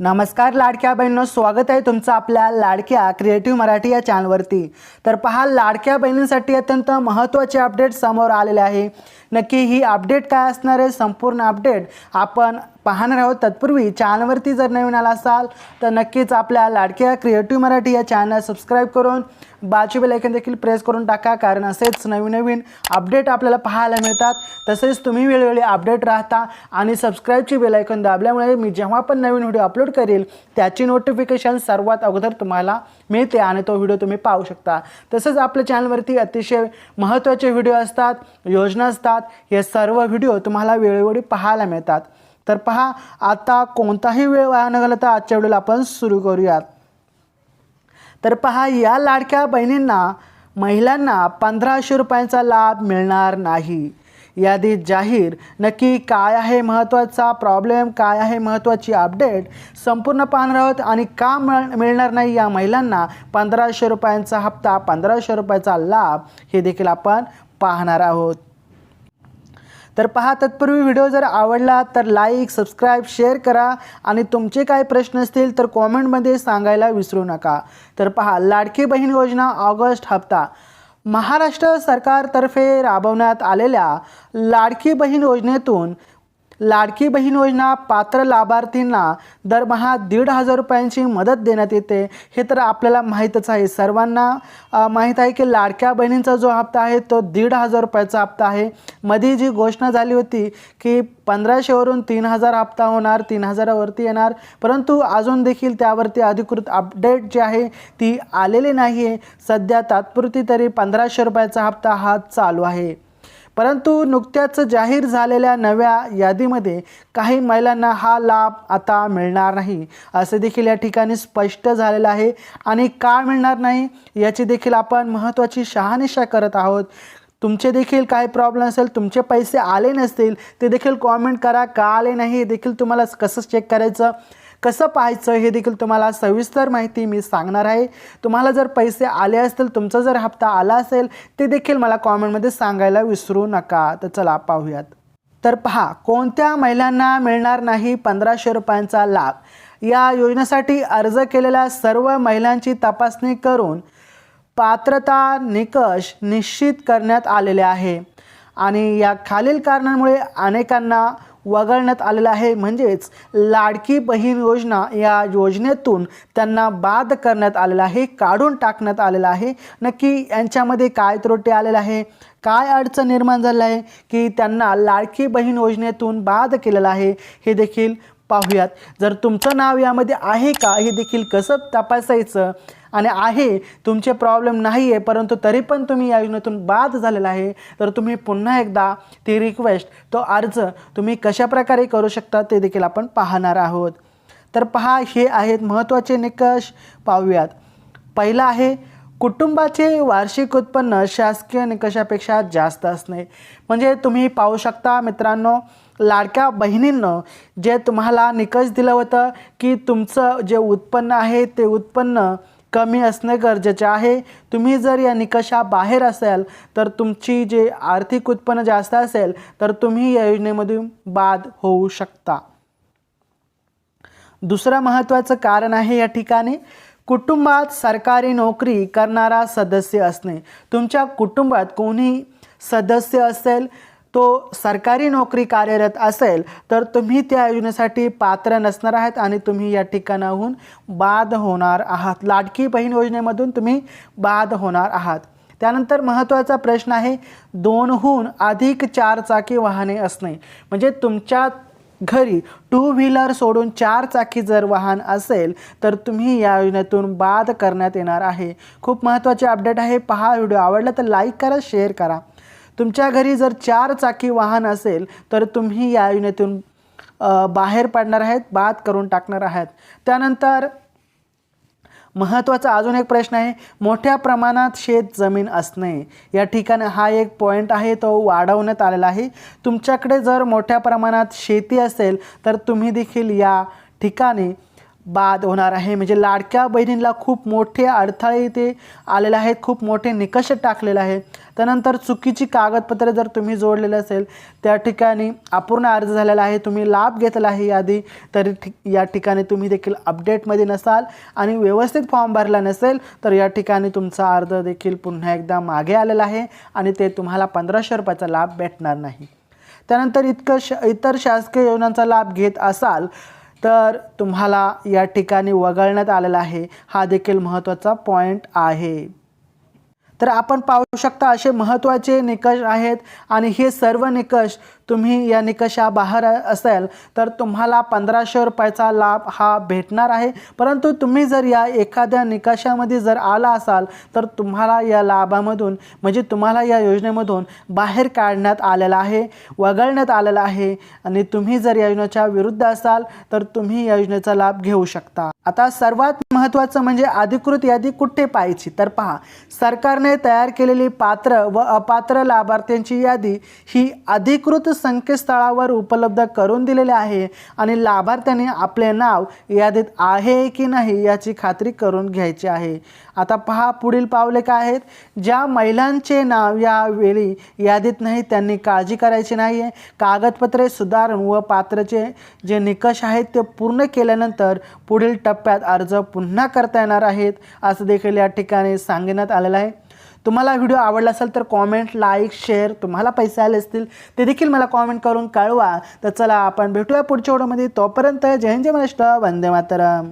नमस्कार लाडक्या बहिणींनो स्वागत आहे तुमचं आपल्या लाडक्या क्रिएटिव्ह मराठी या चॅनलवरती तर पहा लाडक्या बहिणींसाठी अत्यंत महत्त्वाचे अपडेट समोर आलेले आहे. नक्की ही अपडेट काय असणार आहे? संपूर्ण अपडेट आपण पाहणार आहोत. तत्पूर्वी चॅनलवरती जर नवीन आला असाल तर नक्कीच आपल्या लाडक्या क्रिएटिव्ह मराठी या चॅनल सबस्क्राईब करून बाजू बेलायकन देखील प्रेस करून टाका कारण असेच नवीन नवीन अपडेट आपल्याला पाहायला मिळतात. तसेच तुम्ही वेळोवेळी अपडेट राहता आणि सबस्क्राईबची बेलायकन दाबल्यामुळे मी जेव्हा पण नवीन व्हिडिओ अपलोड करेल त्याची नोटिफिकेशन सर्वात अगोदर तुम्हाला मिळते आणि तो व्हिडिओ तुम्ही पाहू शकता. तसंच आपल्या चॅनलवरती अतिशय महत्त्वाचे व्हिडिओ असतात योजना असतात हे सर्व व्हिडिओ तुम्हाला वेळोवेळी पाहायला मिळतात. तर पहा आता कोणताही वेळ वाया न घालता आजच्या व्हिडिओला आपण सुरू करूयात. तर पहा या लाडक्या बहिणींना महिलांना पंधराशे रुपयांचा लाभ मिळणार नाही. यादी जाहीर. नक्की काय आहे महत्त्वाचा प्रॉब्लेम काय आहे महत्त्वाची अपडेट संपूर्ण पाहणार आहोत. आणि का मिळ मिळणार नाही या महिलांना पंधराशे रुपयांचा हप्ता पंधराशे रुपयाचा लाभ हे देखील आपण पाहणार आहोत. तर पहा तत्पूर्वी व्हिडिओ जर आवडला तर लाईक सबस्क्राईब शेअर करा. आणि तुमचे काय प्रश्न असतील तर कॉमेंटमध्ये सांगायला विसरू नका. तर पहा लाडकी बहीण योजना ऑगस्ट हप्ता. महाराष्ट्र सरकारतर्फे राबवण्यात आलेल्या लाडकी बहीण योजनेतून लाडकी बहीण योजना पात्र लाभार्थींना दरमहा दीड हजार रुपयांची मदत देण्यात येते. हे तर आपल्याला माहीतच आहे. सर्वांना माहीत आहे की लाडक्या बहिणींचा जो हप्ता आहे तो दीड हजार रुपयाचा हप्ता आहे. मध्ये जी घोषणा झाली होती की पंधराशेवरून तीन हजार हप्ता होणार तीन हजारावरती येणार. परंतु अजून देखील त्यावरती अधिकृत अपडेट जी आहे ती आलेली नाही आहे सध्या तात्पुरती तरी पंधराशे रुपयाचा हप्ता हा चालू आहे. परंतु नुकत्याच जाहीर झालेल्या नव्या यादीमध्ये काही महिलांना हा लाभ आता मिळणार नाही. असे देखील या ठिकाणी स्पष्ट झालेलं आहे. आणि का मिळणार नाही याची देखील आपण महत्त्वाची शहानिशा करत आहोत. तुमचे देखील काही प्रॉब्लेम असेल तुमचे पैसे आले नसतील ते देखील कॉमेंट करा. का आले नाही हे देखील तुम्हाला कसं चेक करायचं? कसं पाहायचं हे देखील तुम्हाला सविस्तर माहिती मी सांगणार आहे. तुम्हाला जर पैसे आले असतील तुमचा जर हप्ता आला असेल ते देखील मला कॉमेंटमध्ये सांगायला विसरू नका. तर चला पाहूयात. तर पहा कोणत्या महिलांना मिळणार नाही पंधराशे रुपयांचा लाभ? या योजनेसाठी अर्ज केलेल्या सर्व महिलांची तपासणी करून पात्रता निकष निश्चित करण्यात आलेले आहे. आणि या खालील कारणांमुळे अनेकांना वगळण्यात आलेलं आहे. म्हणजेच लाडकी बहीण योजना या योजनेतून त्यांना बाद करण्यात आलेलं आहे काढून टाकण्यात आलेलं आहे. नक्की यांच्यामध्ये काय त्रुटी आलेलं आहे काय अडचण निर्माण झालेलं आहे की त्यांना लाडकी बहीण योजनेतून बाद केलेलं आहे हे देखील पाहूयात. जर तुमचं नाव यामध्ये आहे का हे देखील कसं तपासायचं? आणि आहे तुमचे प्रॉब्लेम नाही आहे परंतु तरी पण तुम्ही या योजनेतून बाद झालेला आहे. तर तुम्ही पुन्हा एकदा ती रिक्वेस्ट तो अर्ज तुम्ही कशाप्रकारे करू शकता ते देखील आपण पाहणार आहोत. तर पहा हे आहेत महत्त्वाचे निकष. पाहूयात. पहिला आहे कुटुंबाचे वार्षिक उत्पन्न शासकीय निकषापेक्षा जास्त असणे. म्हणजे तुम्ही पाहू शकता मित्रांनो लाडक्या बहिणींनं जे तुम्हाला निकष दिलं होतं की तुमचं जे उत्पन्न आहे ते उत्पन्न कमी असणे गरजेचे आहे. तुम्ही जर या निकषाबाहेर असाल तर तुमची जे आर्थिक उत्पन्न जास्त असेल तर तुम्ही या योजनेमधून बाद होऊ शकता. दुसरं महत्त्वाचं कारण आहे या ठिकाणी कुटुंबात सरकारी नोकरी करणारा सदस्य असणे. तुमच्या कुटुंबात कोणी सदस्य असेल तो सरकारी नोकरी कार्यरत असेल तर तुम्ही त्या योजनेसाठी पात्र नसणार आहात आणि तुम्ही या ठिकाणाहून बाद होणार आहात. लाडकी बहीण योजनेमधून तुम्ही बाद होणार आहात. त्यानंतर महत्त्वाचा प्रश्न आहे दोनहून अधिक चारचाकी वाहने असणे. म्हणजे तुमच्या घरी टू व्हीलर सोडून चार चाकी जर वाहन असेल तर तुम्ही या योजनेतून बाद करण्यात येणार आहे. खूप महत्त्वाचे अपडेट आहे. पहा व्हिडिओ आवडला तर लाईक करा शेअर करा. तुमच्या घरी जर चार चाकी वाहन असेल तर तुम्ही या योजनेतून बाहेर पडणार आहेत बाद करून टाकणार आहात. त्यानंतर महत्त्वाचा अजून एक प्रश्न आहे मोठ्या प्रमाणात शेत जमीन असणे. या ठिकाणी हा एक पॉईंट आहे तो वाढवण्यात आलेला आहे. तुमच्याकडे जर मोठ्या प्रमाणात शेती असेल तर तुम्ही देखील या ठिकाणी बाद होणार आहे. म्हणजे लाडक्या बहिणींना खूप मोठे अडथळे इथे आलेले आहेत. खूप मोठे निकष टाकलेले आहे त्यानंतर चुकीची कागदपत्रे जर तुम्ही जोडलेले असेल त्या ठिकाणी अपूर्ण अर्ज झालेला आहे. तुम्ही लाभ घेतला आहे यादी तरी ठिक या ठिकाणी तुम्ही देखील अपडेटमध्ये नसाल आणि व्यवस्थित फॉर्म भरला नसेल तर या ठिकाणी तुमचा अर्ज देखील पुन्हा एकदा मागे आलेला आहे आणि ते तुम्हाला पंधराशे रुपयाचा लाभ भेटणार नाही. त्यानंतर इतकं श इतर शासकीय योजनांचा लाभ घेत असाल तर तुम्हाला या ठिकाणी वगळण्यात आलेला आहे. हा देखील महत्त्वाचा पॉईंट आहे. तर आपण पाहू शकता असे महत्त्वाचे निकष आहेत आणि हे सर्व निकष तुम्ही या निकषाबाहेर असेल तर तुम्हाला पंधराशे रुपयाचा लाभ हा भेटणार आहे. परंतु तुम्ही जर या एखाद्या निकषामध्ये जर आला असाल तर तुम्हाला या लाभामधून म्हणजे तुम्हाला या योजनेमधून बाहेर काढण्यात आलेलं आहे वगळण्यात आलेलं आहे. आणि तुम्ही जर या योजनेच्या विरुद्ध असाल तर तुम्ही या योजनेचा लाभ घेऊ शकता. आता सर्वात महत्त्वाचं म्हणजे अधिकृत यादी कुठे पाहायची? तर पहा सरकारने तयार केलेली पात्र व अपात्र लाभार्थ्यांची यादी ही अधिकृत संकेतस्थळावर उपलब्ध करून दिलेले आहे आणि लाभार्थ्यांनी आपले नाव यादीत आहे की नाही याची खात्री करून घ्यायची आहे. आता पहा पुढील पावले काय आहेत? ज्या महिलांचे नाव यावेळी यादीत नाही त्यांनी काळजी करायची नाही आहे कागदपत्रे सुधारण व पात्रचे जे निकष आहेत ते पूर्ण केल्यानंतर पुढील टप्प्यात अर्ज पुन्हा करता येणार आहेत असं देखील या ठिकाणी सांगण्यात आलेलं आहे. तुम्हाला व्हिडिओ आवडला असेल तर कॉमेंट लाईक शेअर तुम्हाला पैसे आले असतील ते देखील मला कॉमेंट करून कळवा. तर चला आपण भेटूया पुढच्या व्हिडिओमध्ये. तोपर्यंत जय हिंद जय महाराष्ट्र. वंदे मातरम.